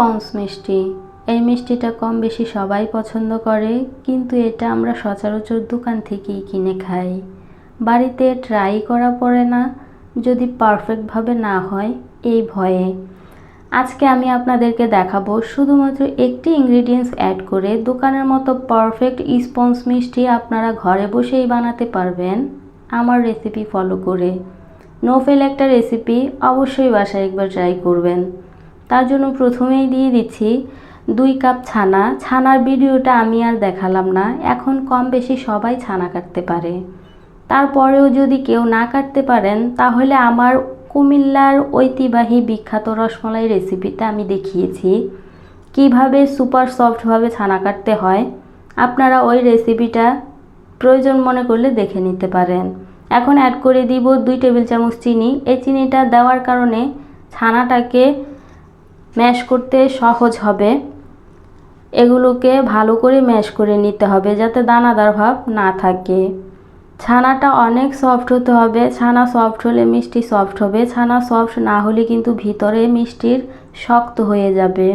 Ponds মিষ্টি। এই মিষ্টিটা কম বেশি সবাই পছন্দ করে, কিন্তু এটা আমরা সচরাচর দোকান থেকেই কিনে খাই। বাড়িতে ট্রাই করা পড়ে না, যদি পারফেক্টভাবে না হয়, এই ভয়ে। আজকে আমি আপনাদেরকে দেখাবো শুধুমাত্র একটি ইনগ্রিডিয়েন্টস অ্যাড করে দোকানের মতো পারফেক্ট স্পঞ্জ মিষ্টি আপনারা ঘরে বসেই বানাতে পারবেন। আমার রেসিপি ফলো করে। নোফেল একটা রেসিপি অবশ্যই বাসায় একবার ট্রাই করবেন। তার জন্য প্রথমেই দিয়ে দিচ্ছি দুই কাপ ছানা। ছানার ভিডিওটা আমি আর দেখালাম না। এখন কম বেশি সবাই ছানা কাটতে পারে। তারপরেও যদি কেউ না কাটতে পারেন, তাহলে আমার কুমিল্লার ঐতিহ্যবাহী বিখ্যাত রসমলাই রেসিপিটা আমি দেখিয়েছি। কীভাবে সুপার সফটভাবে ছানা কাটতে হয়, আপনারা ওই রেসিপিটা প্রয়োজন মনে করলে দেখে নিতে পারেন। এখন অ্যাড করে দিব দুই টেবিল চামচ চিনি। এই চিনিটা দেওয়ার কারণে ছানাটাকে ম্যাশ করতে সহজ হবে। এগুলোকে ভালো করে ম্যাশ করে নিতে হবে যাতে দানাদার ভাব না থাকে। ছানাটা অনেক সফট হতে হবে। ছানা সফট হলে মিষ্টি সফট হবে। ছানা সফট না হলে কিন্তু ভিতরে মিষ্টির শক্ত হয়ে যাবে।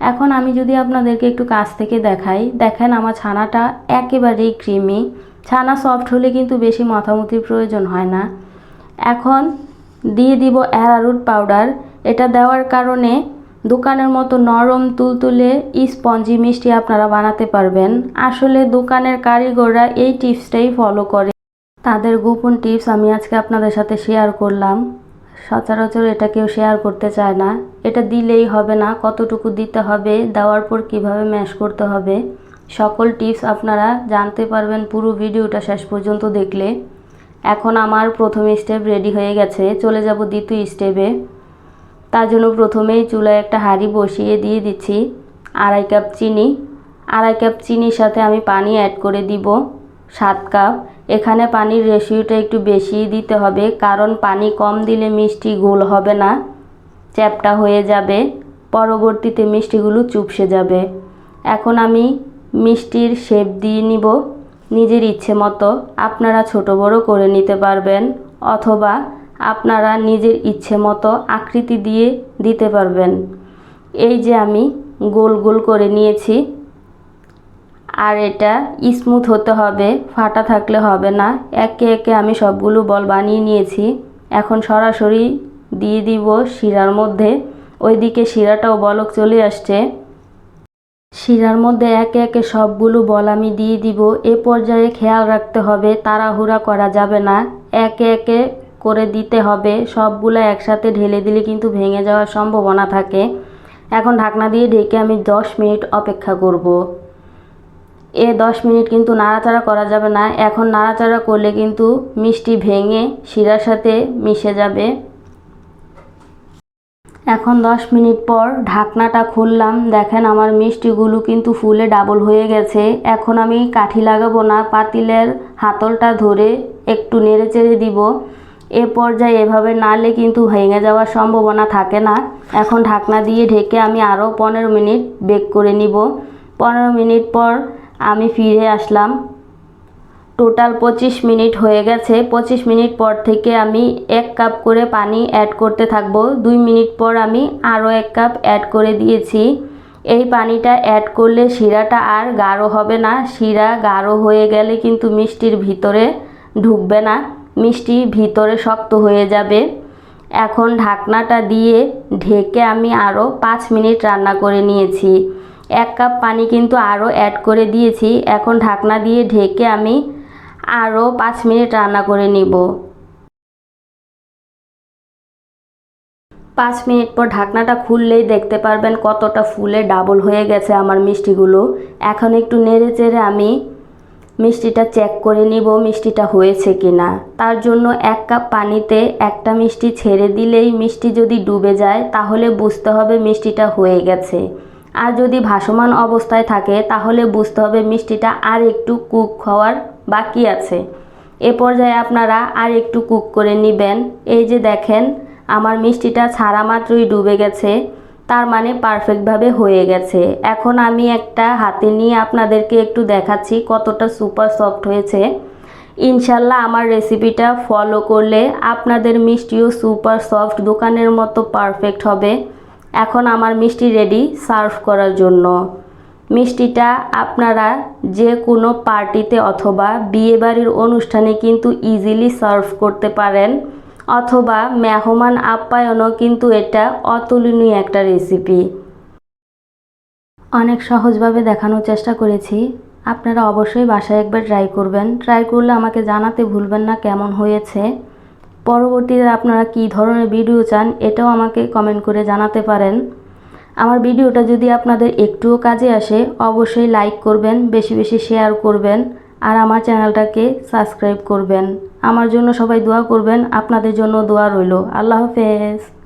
এখন আমি যদি আপনাদেরকে একটু কাছ থেকে দেখাই, দেখেন আমার ছানাটা একেবারেই ক্রিমি ছানা সফট হলে কিন্তু বেশি মাথামুতির প্রয়োজন হয় না। এখন দিয়ে দিব অ্যারারুট পাউডার এটা দেওয়ার কারণে দোকানের মতো নরম তুলতুলে স্পঞ্জি মিষ্টি আপনারা বানাতে পারবেন। আসলে দোকানের কারিগররা এই টিপসটাই ফলো করে। তাদের গোপন টিপস আমি আজকে আপনাদের সাথে শেয়ার করলাম। সচরাচর এটা কেউ শেয়ার করতে চায় না। এটা দিলেই হবে না, কতটুকু দিতে হবে, দেওয়ার পর কীভাবে ম্যাশ করতে হবে, সকল টিপস আপনারা জানতে পারবেন পুরো ভিডিওটা শেষ পর্যন্ত দেখলে। এখন আমার প্রথম স্টেপ রেডি হয়ে গেছে। চলে যাব দ্বিতীয় স্টেপে। তার জন্য প্রথমেই চুলায় একটা হাঁড়ি বসিয়ে দিয়ে দিচ্ছি আড়াই কাপ চিনি। আড়াই কাপ চিনির সাথে আমি পানি অ্যাড করে দিব, সাত কাপ। এখানে পানির রেশিওটা একটু বেশি দিতে হবে, কারণ পানি কম দিলে মিষ্টি গোল হবে না, চ্যাপটা হয়ে যাবে, পরবর্তীতে মিষ্টিগুলো চুপসে যাবে। এখন আমি মিষ্টির শেপ দিয়ে নিব, নিজের ইচ্ছে মতো। আপনারা ছোট বড় করে নিতে পারবেন, অথবা আপনারা নিজের ইচ্ছে মতো আকৃতি দিয়ে দিতে পারবেন। এই যে আমি গোল গোল করে নিয়েছি, আর এটা স্মুথ হতে হবে, ফাটা থাকলে হবে না। একে একে আমি সবগুলো বল বানিয়ে নিয়েছি। এখন সরাসরি দিয়ে দিব শিরার মধ্যে। ওইদিকে শিরাটাও বলক চলে আসছে। শিরার মধ্যে একে একে সবগুলো বল আমি দিয়ে দিব। এ পর্যায়ে খেয়াল রাখতে হবে, তাড়াহুড়া করা যাবে না। একে একে করে দিতে হবে। সবগুলো একসাথে ঢেলে দিলে কিন্তু ভেঙে যাওয়ার সম্ভাবনা থাকে। এখন ঢাকনা দিয়ে ঢেকে আমি দশ মিনিট অপেক্ষা করব। এ দশ মিনিট কিন্তু নাড়াচাড়া করা যাবে না। এখন নাড়াচাড়া করলে কিন্তু মিষ্টি ভেঙে শিরার সাথে মিশে যাবে। এখন দশ মিনিট পর ঢাকনাটা খুললাম। দেখেন আমার মিষ্টিগুলো কিন্তু ফুলে ডাবল হয়ে গেছে। এখন আমি কাঠি লাগাবো না, পাতিলের হাতলটা ধরে একটু নেড়ে চেড়ে দিব। এ পর্যায়ে এভাবে নাড়লে কিন্তু ভেঙে যাওয়ার সম্ভাবনা থাকে না। এখন ঢাকনা দিয়ে ঢেকে আমি আরও পনেরো মিনিট বেক করে নিব। পনেরো মিনিট পর আমি ফিরে আসলাম। টোটাল পঁচিশ মিনিট হয়ে গেছে। পঁচিশ মিনিট পর থেকে আমি এক কাপ করে পানি অ্যাড করতে থাকব। দুই মিনিট পর আমি আরও এক কাপ অ্যাড করে দিয়েছি। এই পানিটা অ্যাড করলে শিরাটা আর গাঢ় হবে না। শিরা গাঢ় হয়ে গেলে কিন্তু মিষ্টির ভিতরে ঢুকবে না। মিষ্টি ভিতরে শক্ত হয়ে যাবে। এখন ঢাকনাটা দিয়ে ঢেকে আমি আরও পাঁচ মিনিট রান্না করে নিয়েছি। এক কাপ পানি কিন্তু আরও অ্যাড করে দিয়েছি। এখন ঢাকনা দিয়ে ঢেকে আমি আরও পাঁচ মিনিট রান্না করে নিব। পাঁচ মিনিট পর ঢাকনাটা খুললেই দেখতে পারবেন কতটা ফুলে ডাবল হয়ে গেছে আমার মিষ্টিগুলো। এখন একটু নেড়ে চেড়ে আমি মিষ্টিটা চেক করে নিব মিষ্টিটা হয়েছে কি না তার জন্য এক কাপ পানিতে একটা মিষ্টি ছেড়ে দিলেই মিষ্টি যদি ডুবে যায়, তাহলে বুঝতে হবে মিষ্টিটা হয়ে গেছে। আর যদি ভাসমান অবস্থায় থাকে, তাহলে বুঝতে হবে মিষ্টিটা আর একটু কুক হওয়ার বাকি আছে। এ পর্যায়ে আপনারা আর একটু কুক করে নেবেন। এই যে দেখেন, আমার মিষ্টিটা ছাড়া মাত্রই ডুবে গেছে। তার মানে পারফেক্টভাবে হয়ে গেছে। এখন আমি একটা হাতে নিয়ে আপনাদেরকে একটু দেখাচ্ছি কতটা সুপার সফট হয়েছে। ইনশাল্লাহ আমার রেসিপিটা ফলো করলে আপনাদের মিষ্টিও সুপার সফট দোকানের মতো পারফেক্ট হবে। এখন আমার মিষ্টি রেডি সার্ভ করার জন্য। মিষ্টিটা আপনারা যে কোনো পার্টিতে অথবা বিয়েবাড়ির অনুষ্ঠানে কিন্তু ইজিলি সার্ভ করতে পারেন। অথবা মেহমান আপ্যায়নও কিন্তু এটা অতুলনীয় একটা রেসিপি অনেক সহজভাবে দেখানোর চেষ্টা করেছি। আপনারা অবশ্যই বাসায় একবার ট্রাই করবেন। ট্রাই করলে আমাকে জানাতে ভুলবেন না কেমন হয়েছে। পরবর্তীতে আপনারা কী ধরনের ভিডিও চান, এটাও আমাকে কমেন্ট করে জানাতে পারেন। আমার ভিডিওটা যদি আপনাদের একটুও কাজে আসে, অবশ্যই লাইক করবেন, বেশি বেশি শেয়ার করবেন। আর আমার চ্যানেলটাকে সাবস্ক্রাইব করবেন। আমার জন্য সবাই দোয়া করবেন। আপনাদের জন্য দোয়া রইল। আল্লাহ হাফেজ।